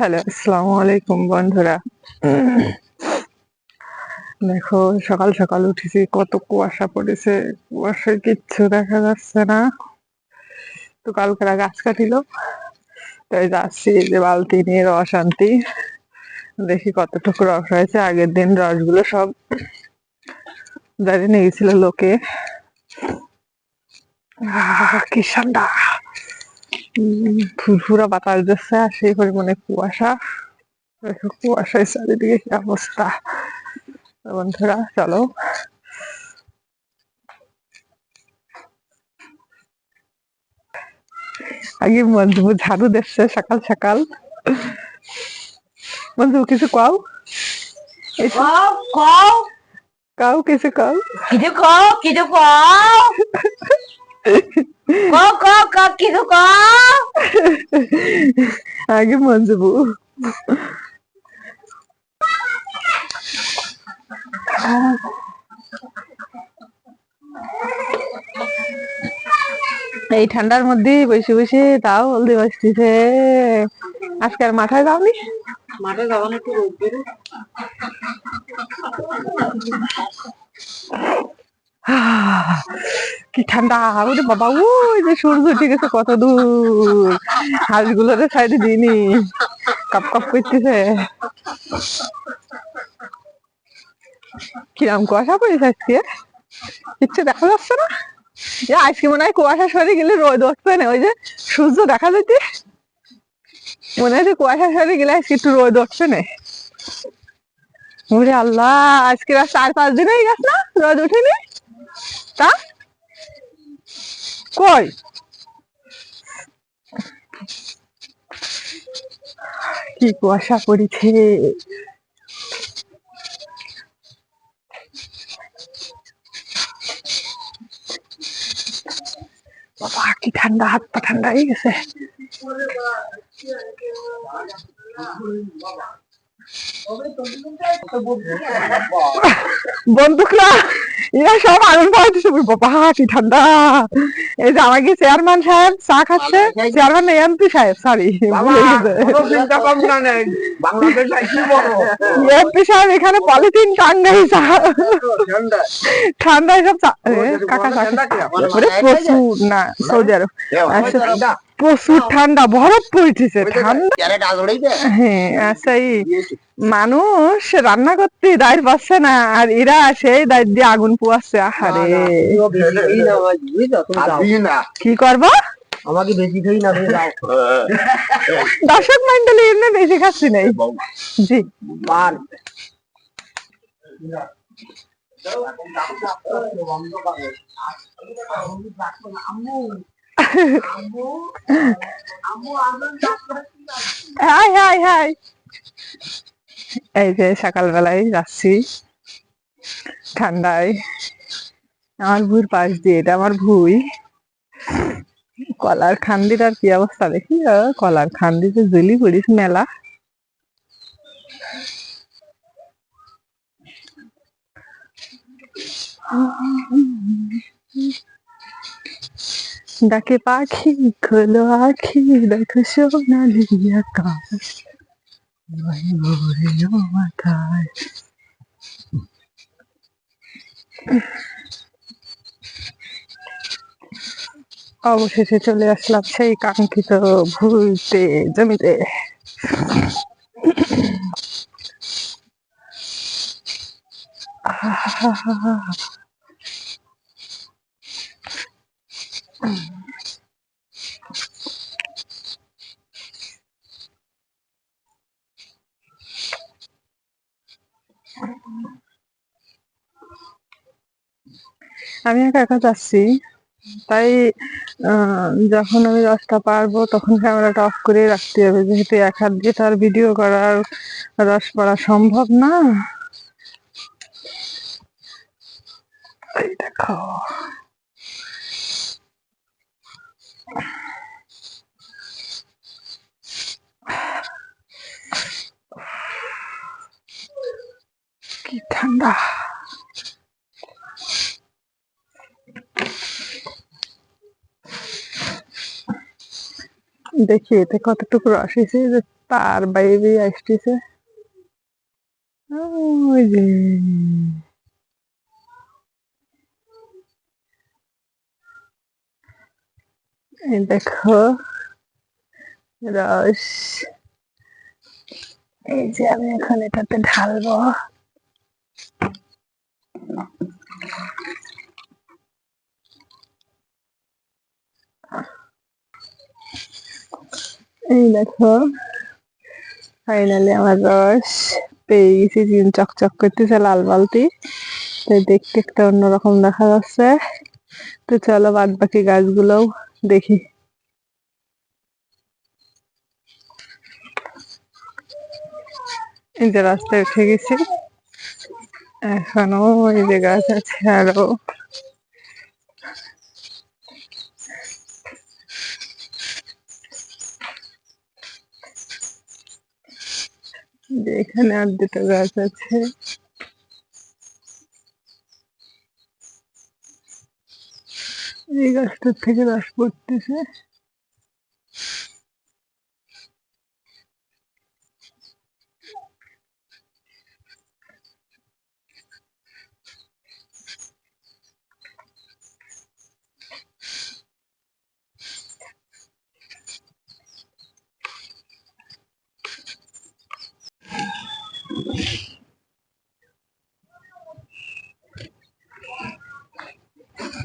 Hello, আসসালামু আলাইকুম বন্ধুরা। দেখো, সকাল সকাল উঠেছি, কত কুয়াশা পড়েছে, কুয়াশায় কিচ্ছু দেখা যাচ্ছে না। তো কালকেরা গাছ কাটিল, তাই যাচ্ছি যে বালতি নিয়ে রস আনতি। দেখি কতটুকু রস হয়েছে, আগের দিন রসগুলো সব দাঁড়িয়ে নিয়ে গেছিল লোকে। কি ঠান্ডা। ফুরফুরা বাতাস দিচ্ছে আর সেই পরিমাণে কুয়াশা। কুয়াশায় চারিদিকে কি অবস্থা। বন্ধুরা চলো। আগে মঞ্জু ঝাড়ু দিচ্ছে সকাল সকাল। মঞ্জু কিছু কাও। কাও কিছু কাও? কিছু কও কিছু কও। কও কও কিছু কও? আগে বউ। এই ঠান্ডার মধ্যে বসে বসে তাও হলদি বসতেছে। আজকে আর মাথায় যাওনি? মাঠে না একটু রোদ বেরো। কি ঠান্ডা? ওরে বাবা, ওই যে সূর্য উঠে গেছে কত দূর? হাঁসগুলোরে সাইডে দিইনি। কাপ কাপ করতেছে। কিরাম কুয়াশা পড়েছে আজকে? কিচ্ছু দেখা যাচ্ছে না? এ, আজকে মনে হয় কুয়াশা সরে গেলে রোদ উঠবে না। ওই যে সূর্য দেখা যেতে মনে হয় যে কুয়াশা সরে গেলে আজকে একটু রোদ উঠবে না। ওরে আল্লাহ, আজকে চার, পাঁচ দিন হয়ে গেছে না? রোদ উঠেনি? তা? কই? কি কুয়াশা পড়েছে। বাবা কি ঠান্ডা হাত পা ঠান্ডা হয়ে গেছে। বন্দুকরা! এরা সব আনন্দ পাইতেছে বাবা কি ঠান্ডা। এই যে আমাকে চেয়ারম্যান সাহেব চা খাচ্ছে। চেয়ারম্যান এমপি সাহেব সরি এমপি সাহেব এখানে পলিথিন টাঙ্গাই চা ঠান্ডায় সব চা কাকা চা প্রচুর না সৌদি আরব। প্রচুর ঠান্ডা বরফ পড়েছে ঠান্ডা। হ্যাঁ আচ্ছা মানুষ রান্না করতে দাঁড় পাচ্ছে না আর এরা সেই দাঁড় দিয়ে আগুন পোয়াচ্ছে আহারে। কি করব? আমাকে বেশি খাই না দর্শক মন্ডলী এমনি বেশি খাচ্ছি নাই। জি। মার। হাই হাই হাই এই যে সকালবেলায় যাচ্ছি ঠান্ডায়। আমার ভুঁর পাশ দিয়ে, এটা আমার ভুই। কলার খান্দির আর কি অবস্থা দেখি কলার খান্দিতে জেলি পড়িস, মেলা। ডাকে পাখি খোলো আখি দেখো সোনালি আকাশ মাথায় অবশেষে চলে আসলাম সেই কাঙ্ক্ষিত ভুলতে জমিতে আহা আমি একা একা যাচ্ছি। তাই যখন আমি রসটা পারব তখন ক্যামেরাটা অফ করে রাখতে হবে। যেহেতু এক হাত দিয়ে তো আর ভিডিও করার রস পড়া সম্ভব না। দেখো। কি ঠান্ডা দেখি, এতে কতটুকু রস এসে যে তার বাইরে আসতেছে। দেখো, রস। এই যে আমি এখন এটাতে ঢালবো। এই দেখো। ফাইনালি আমার রস পেয়ে গেছি চকচক করতেছে লাল বালতি। তো দেখতে একটা অন্যরকম দেখা যাচ্ছে। তো চলো বাদ বাকি গাছগুলোও দেখি। এই যে রাস্তায় উঠে গেছি। এখনও ওই যে গাছ আছে, আরও যে এখানে আর দুটো গাছ আছে। এই গাছটার থেকে রস পড়তেছে।